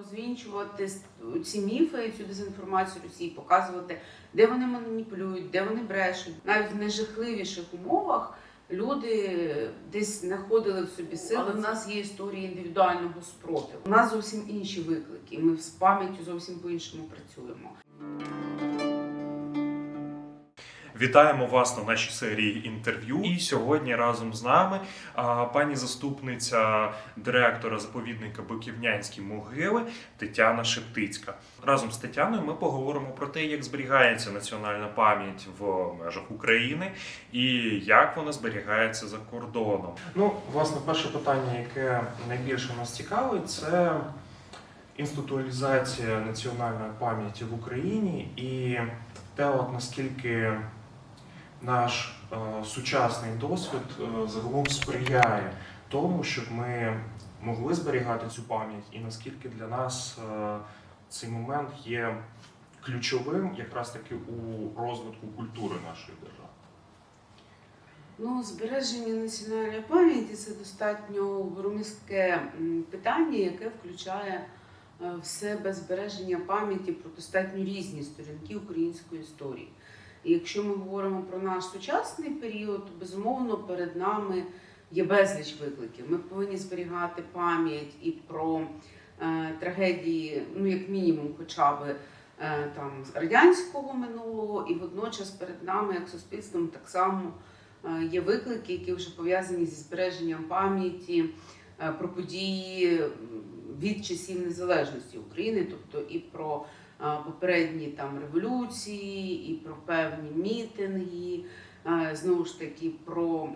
розвінчувати ці міфи, цю дезінформацію Росії, показувати, де вони маніпулюють, де вони брешуть. Навіть в найжахливіших умовах люди десь знаходили в собі сили. Але в нас є історії індивідуального спротиву. У нас зовсім інші виклики. Ми з пам'яттю зовсім по-іншому працюємо. Вітаємо вас на нашій серії інтерв'ю. І сьогодні разом з нами а, пані заступниця директора заповідника Биківнянські могили Тетяна Шептицька. Разом з Тетяною ми поговоримо про те, як зберігається національна пам'ять в межах України і як вона зберігається за кордоном. Ну, власне, перше питання, яке найбільше нас цікавить, це інституалізація національної пам'яті в Україні і те, от наскільки наш е, сучасний досвід е, загалом сприяє тому, щоб ми могли зберігати цю пам'ять, і наскільки для нас е, цей момент є ключовим якраз таки у розвитку культури нашої держави. Ну, збереження національної пам'яті це достатньо громістке питання, яке включає в себе збереження пам'яті про достатньо різні сторінки української історії. Якщо ми говоримо про наш сучасний період, то безумовно перед нами є безліч викликів. Ми повинні зберігати пам'ять і про е, трагедії, ну як мінімум, хоча б е, там з радянського минулого, і водночас перед нами, як суспільством, так само е, є виклики, які вже пов'язані зі збереженням пам'яті е, про події від часів незалежності України, тобто і про попередні там революції, і про певні мітинги, знову ж таки про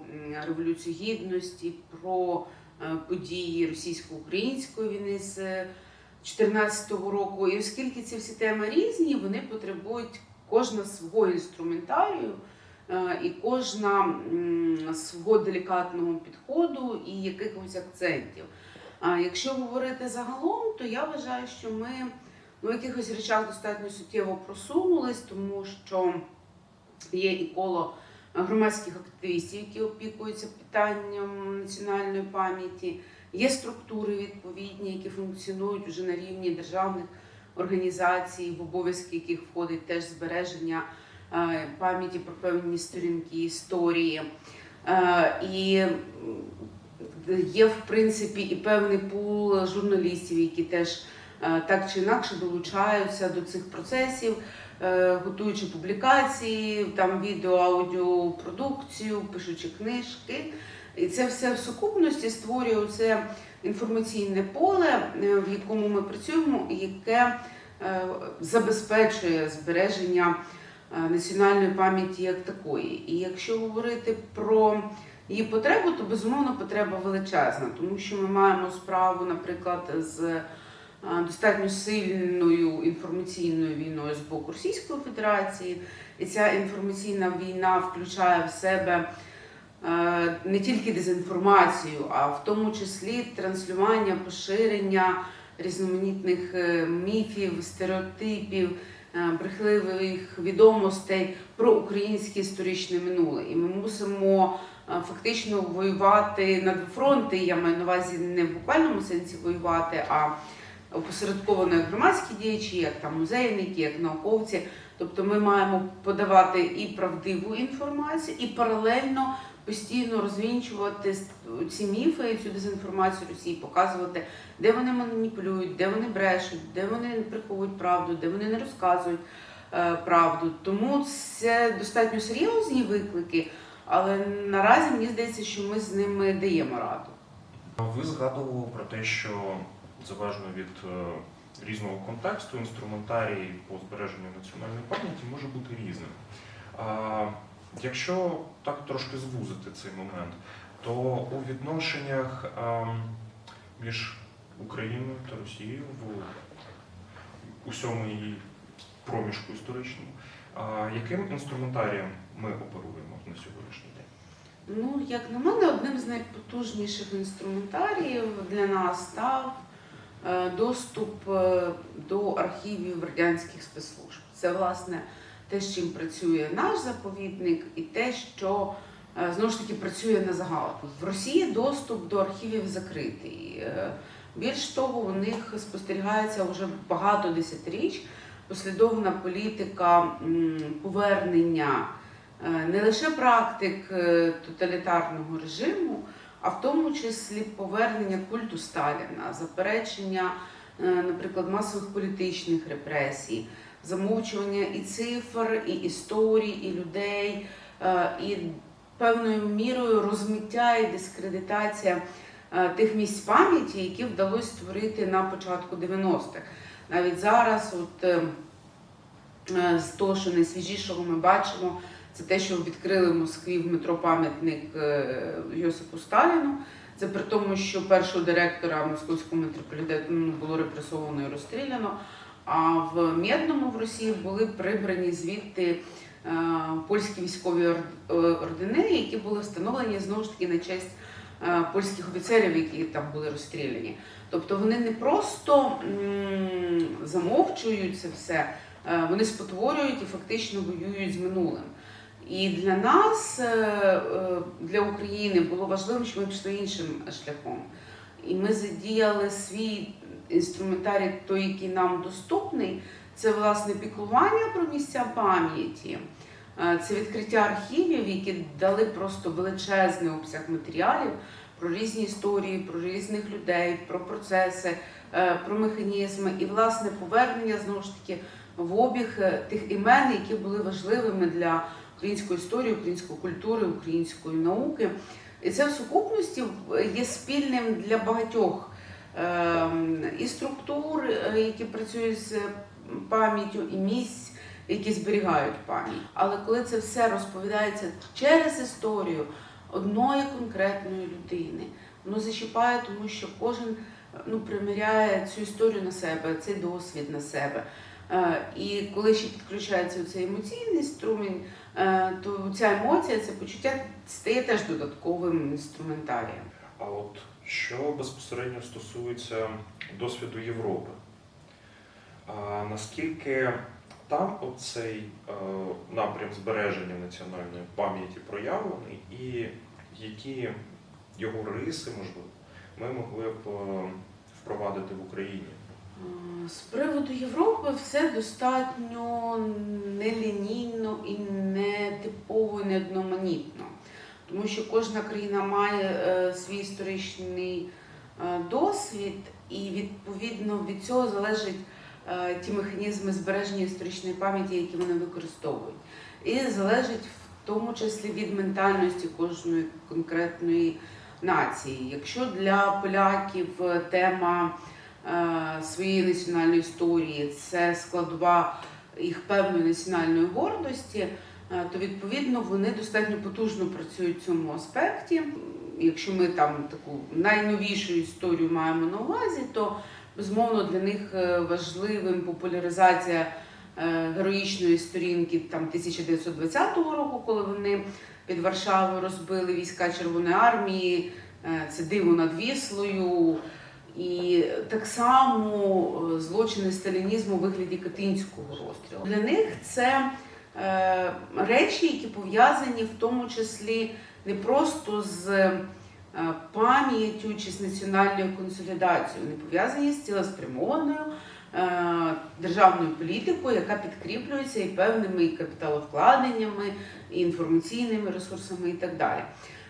революцію гідності, про е, події російсько-української війни з 2014 року. І оскільки ці всі теми різні, вони потребують кожна свого інструментарію. Е, і кожна свого делікатного підходу і якихось акцентів. А якщо говорити загалом, то я вважаю, що ми ну, в якихось речах достатньо суттєво просунулись, тому що є і коло громадських активістів, які опікуються питанням національної пам'яті, є структури відповідні, які функціонують вже на рівні державних організацій, в обов'язки яких входить теж збереження е, пам'яті про певні сторінки історії. Е, І є, в принципі, і певний пул журналістів, які теж так чи інакше долучаються до цих процесів, е, готуючи публікації, там відео, аудіо, продукцію, пишучи книжки. І це все в сукупності створює це інформаційне поле, е, в якому ми працюємо, яке е, забезпечує збереження е, національної пам'яті як такої. І якщо говорити про її потребу, то безумовно потреба величезна, тому що ми маємо справу, наприклад, з е, достатньо сильною інформаційною війною з боку Російської Федерації. І ця інформаційна війна включає в себе е, не тільки дезінформацію, а в тому числі транслювання, поширення різноманітних е, міфів, стереотипів, е, брехливих відомостей про українське історичне минуле. І ми мусимо фактично воювати на два фронти. Я маю на увазі не в буквальному сенсі воювати, а опосередковано як громадські діячі, як там музейники, як науковці. Тобто ми маємо подавати і правдиву інформацію, і паралельно постійно розвінчувати ці міфи, цю дезінформацію Росії, показувати, де вони маніпулюють, де вони брешуть, де вони приховують правду, де вони не розказують е, правду. Тому це достатньо серйозні виклики, але наразі мені здається, що ми з ними даємо раду. Ви згадували про те, що залежно від е, різного контексту, інструментарій по збереженню національної пам'яті може бути різним. Якщо так трошки звузити цей момент, то у відношеннях ем, між Україною та Росією в усьому її проміжку історичному, яким інструментарієм ми оперуємо на сьогоднішній день? Ну, як на мене, одним з найпотужніших інструментаріїв для нас став доступ е, до архівів радянських спецслужб. Це власне те, з чим працює наш заповідник, і те, що е, знову ж таки працює на загал. В Росії доступ до архівів закритий. Е, Більш того, у них спостерігається вже багато десятиріч послідовна політика повернення е, не лише практик е, тоталітарного режиму, а в тому числі повернення культу Сталіна, заперечення, е, наприклад, масових політичних репресій, замовчування і цифр, і історій, і людей, е, і певною мірою розмиття і дискредитація е, тих місць пам'яті, які вдалося створити на початку 90-х. Навіть зараз, от з того, що найсвіжішого ми бачимо, це те, що відкрили в Москві в метро пам'ятник е, Йосипу Сталіну. Це при тому, що першого директора московського метрополітену ну, було репресовано і розстріляно. А в Мєдному в Росії були прибрані звідти е, польські військові е, ордени, які були встановлені знову ж таки на честь польських офіцерів, які там були розстріляні. Тобто вони не просто замовчують це все, вони спотворюють і фактично воюють з минулим. І для нас, е, е, для України, було важливо, що ми пішли іншим шляхом. І ми задіяли свій інструментарій, той, який нам доступний, це власне піклування про місця пам'яті. Е, Це відкриття архівів, які дали просто величезний обсяг матеріалів про різні історії, про різних людей, про процеси, про механізми і власне повернення знову ж таки в обіг тих імен, які були важливими для української історії, української культури, української науки. І це в сукупності є спільним для багатьох ем, і структур, е, які працюють з пам'яттю, і місць, які зберігають пам'ять. Але коли це все розповідається через історію одної конкретної людини, воно зачіпає, тому що кожен ну, приміряє цю історію на себе, цей досвід на себе. Е, І коли ще підключається цей емоційний струмінь, е, то ця емоція, це почуття стає теж додатковим інструментарієм. А от що безпосередньо стосується досвіду Європи, а наскільки там оцей е, напрям збереження національної пам'яті проявлений, і які його риси, можливо, ми могли б впровадити в Україні? Е, З приводу Європи все достатньо нелінійно і не типово, і не одноманітно. Тому що кожна країна має е, свій історичний е, досвід, і відповідно від цього залежать ті механізми збереження історичної пам'яті, які вони використовують. І залежить в тому числі від ментальності кожної конкретної нації. Якщо для поляків тема своєї національної історії, це складова їх певної національної гордості, е, то відповідно вони достатньо потужно працюють в цьому аспекті. Якщо ми там таку найновішу історію маємо на увазі, то безумовно для них е, важливим популяризація е, героїчної сторінки там 1920 року, коли вони під Варшавою розбили війська Червоної армії, е, це диво над Віслою. І так само е, злочини сталінізму у вигляді Катинського розстрілу. Для них це е, речі, які пов'язані в тому числі не просто з е, пам'яттю чи з національною консолідацією, вони пов'язані з цілеспрямованою е, державною політикою, яка підкріплюється і певними капіталовкладеннями, і інформаційними ресурсами і так далі.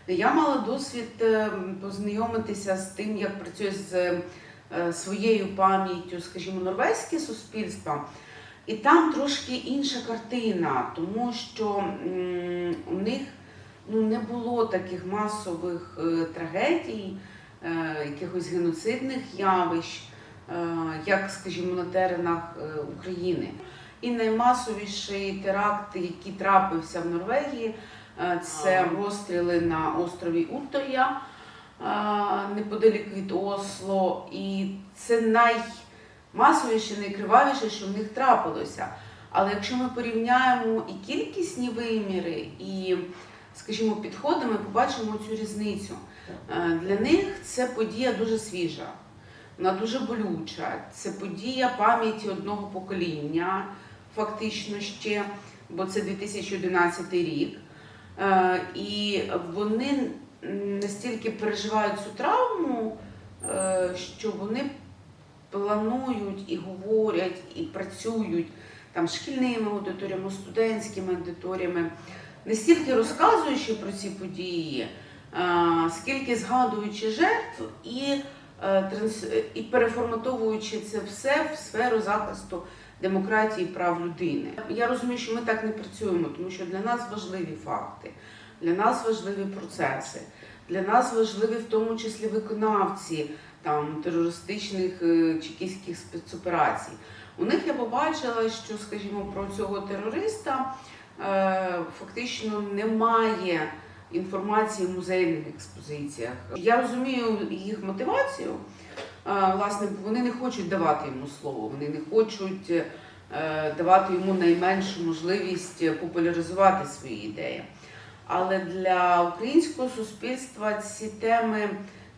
Я мала досвід е, познайомитися з тим, як працює з е, своєю пам'яттю, скажімо, норвезьке суспільство. І там трошки інша картина, тому що у них ну, не було таких масових е, трагедій, якихось геноцидних явищ, як, скажімо, на теренах України. І наймасовіший теракт, який трапився в Норвегії, це розстріли на острові Утоя е, неподалік від Осло. І це наймасовіше, найкривавіше, що в них трапилося. Але якщо ми порівняємо і кількісні виміри, і, скажімо, підходи, ми побачимо цю різницю. Е, Для них це подія дуже свіжа, вона дуже болюча. Це подія пам'яті одного покоління, фактично ще, бо це 2011 рік. Е, І вони настільки переживають цю травму е, що вони планують і говорять, і працюють там шкільними аудиторіями, студентськими аудиторіями, не стільки розказуючи про ці події, скільки згадуючи жертв і, е, і переформатовуючи це все в сферу захисту демократії прав людини. Я розумію, що ми так не працюємо, тому що для нас важливі факти, для нас важливі процеси, для нас важливі в тому числі виконавці там терористичних е, чекістських спецоперацій. У них я побачила, що, скажімо, про цього терориста е, фактично немає інформації в музейних експозиціях. Я розумію їх мотивацію. Е, Власне, вони не хочуть давати йому слово, вони не хочуть е, давати йому найменшу можливість популяризувати свої ідеї. Але для українського суспільства ці теми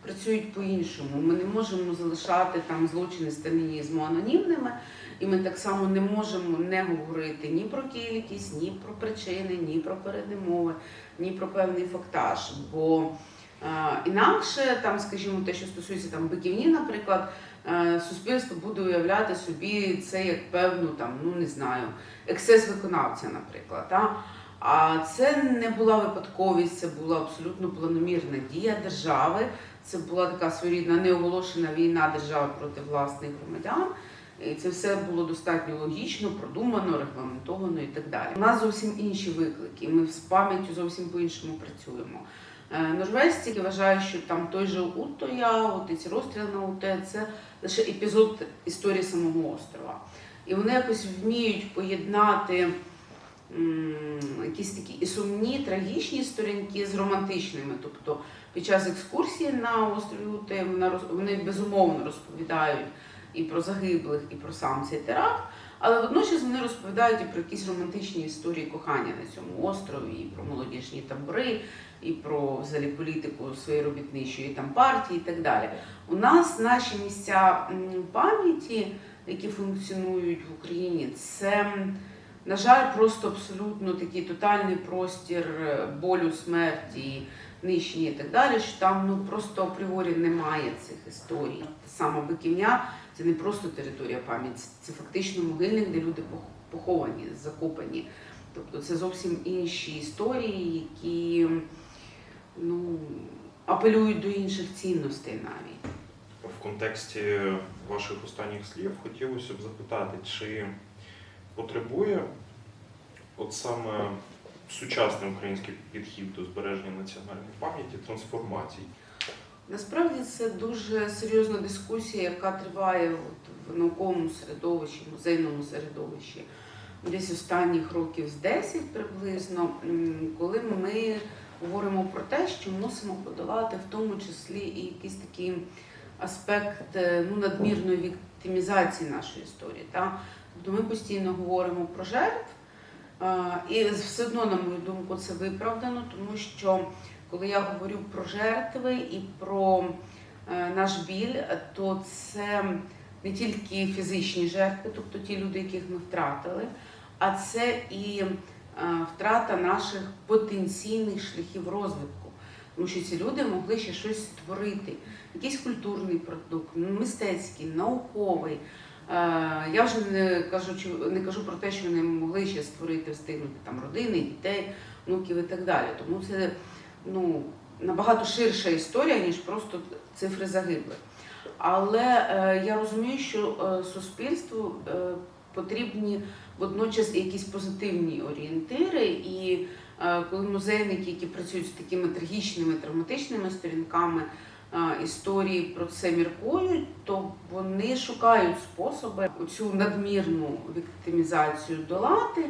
працюють по-іншому. Ми не можемо залишати там злочини сталінізму анонімними, і ми так само не можемо не говорити ні про кількість, ні про причини, ні про передумови, ні про певний фактаж. Бо е, інакше, там, скажімо, те, що стосується там биківні, наприклад, е, суспільство буде уявляти собі це як певну там, ну не знаю, ексцес виконавця, наприклад. Та? А це не була випадковість, це була абсолютно планомірна дія держави. Це була така своєрідна неоголошена війна держави проти власних громадян. І це все було достатньо логічно, продумано, регламентовано і так далі. У нас зовсім інші виклики. Ми з пам'яттю зовсім по-іншому працюємо. Е, Норвежці вважають, що там той же Утоя, от і ці розстріли на УТ, це лише епізод історії самого острова. І вони якось вміють поєднати якісь такі і сумні, трагічні сторінки з романтичними. Тобто під час екскурсії на острові роз- вони безумовно розповідають і про загиблих, і про сам цей теракт. Але водночас вони розповідають і про якісь романтичні історії кохання на цьому острові, і про молодіжні табори, і про взагалі політику своєї робітничої там партії, і так далі. У нас наші місця пам'яті, які функціонують в Україні, це, на жаль, просто абсолютно такий тотальний простір е, болю, смерті, нищення і так далі. Що там ну просто апріорі немає цих історій. Саме Биківня це не просто територія пам'яті, це фактично могильник, де люди поховані, закопані. Тобто це зовсім інші історії, які ну, апелюють до інших цінностей навіть. В контексті ваших останніх слів хотілося б запитати, чи потребує от саме сучасний український підхід до збереження національної пам'яті трансформацій? Насправді це дуже серйозна дискусія, яка триває от в науковому середовищі, музейному середовищі десь останніх років з 10 приблизно, коли ми говоримо про те, що мусимо подолати в тому числі і якийсь такий аспект е, ну, надмірної віктимізації нашої історії. Та? Тобто ми постійно говоримо про жертв, і все одно, на мою думку, це виправдано, тому що коли я говорю про жертви і про е, наш біль, то це не тільки фізичні жертви, тобто ті люди, яких ми втратили, а це і е, втрата наших потенційних шляхів розвитку. Тому що ці люди могли ще щось створити, якийсь культурний продукт, мистецький, науковий. Е, Я вже не кажу, не кажу про те, що вони могли ще створити, встигнути там родини, дітей, внуків і так далі. Тому це ну, набагато ширша історія, ніж просто цифри загиблих. Але е, я розумію, що е, суспільству е, потрібні водночас якісь позитивні орієнтири. І е, коли музейники, які працюють з такими трагічними, травматичними сторінками е, історії про це міркують, то вони шукають способи цю надмірну віктимізацію долати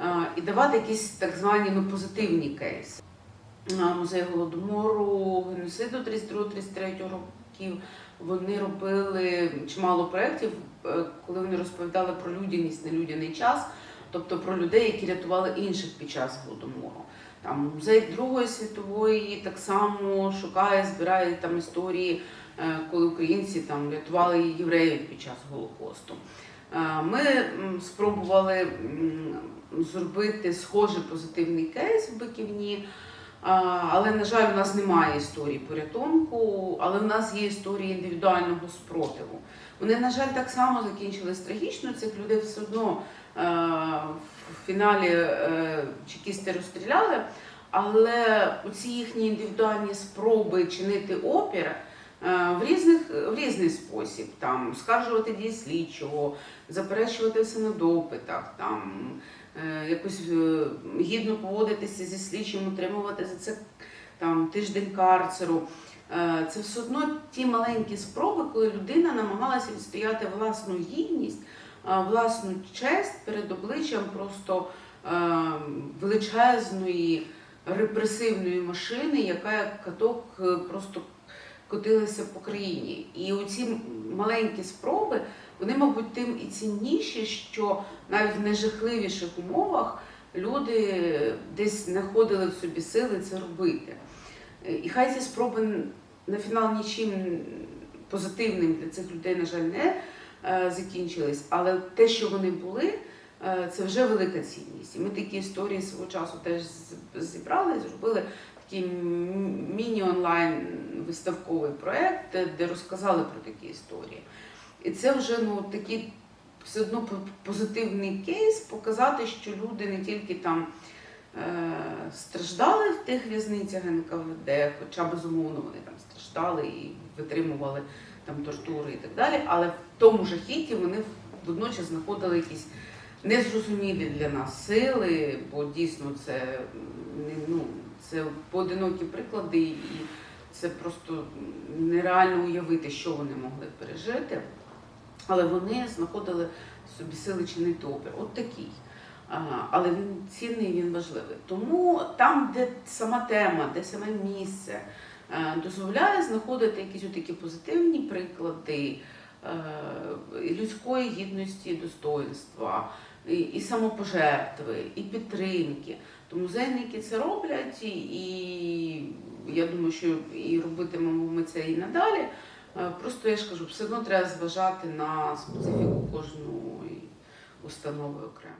е, і давати якісь так звані ну, позитивні кейси. Музей голодомору, геноциду 32-33 років. Вони робили чимало проєктів, е, коли вони розповідали про людяність, нелюдяний час, тобто про людей, які рятували інших під час голодомору. Там музей Другої світової так само шукає, збирає там історії, е, коли українці там рятували євреїв під час Голокосту. Е, Ми спробували зробити схожий позитивний кейс в Биківні. Але, на жаль, у нас немає історії порятунку, але в нас є історії індивідуального спротиву. Вони, на жаль, так само закінчились трагічно. Цих людей все одно е, в фіналі е, чекісти розстріляли, але ці їхні індивідуальні спроби чинити опір е, в, різних, в різний спосіб, там, скаржувати дії слідчого, заперечувати все на допитах, там, якось е, гідно поводитися зі слідчим, отримувати за це там, тиждень карцеру. Е, Це все одно ті маленькі спроби, коли людина намагалася відстояти власну гідність, е, власну честь перед обличчям просто е, величезної репресивної машини, яка як каток е, просто котилася по країні. І оці маленькі спроби, вони, мабуть, тим і цінніші, що навіть в найжахливіших умовах люди десь знаходили в собі сили це робити. І хай ці спроби на фінал нічим позитивним для цих людей, на жаль, не е, закінчились, але те, що вони були, е, це вже велика цінність. І ми такі історії свого часу теж зібрали, зробили такий міні-онлайн виставковий проєкт, де- розказали про такі історії. І це вже ну, такий все одно позитивний кейс показати, що люди не тільки там е, страждали в тих в'язницях НКВД, хоча безумовно вони там страждали і витримували там тортури і так далі, але в тому жахіті вони водночас знаходили якісь незрозумілі для нас сили, бо дійсно це ну це поодинокі приклади, і це просто нереально уявити, що вони могли пережити. Але вони знаходили собі сили чинити опір. От такий. Але він цінний, він важливий. Тому там, де сама тема, де саме місце е, дозволяє знаходити якісь такі позитивні приклади е, людської гідності, достоинства, і самопожертви, і підтримки. То музейники це роблять, і, я думаю, що і робитимемо ми це і надалі. Е, Просто я ж кажу, все одно треба зважати на специфіку кожної установи окремо.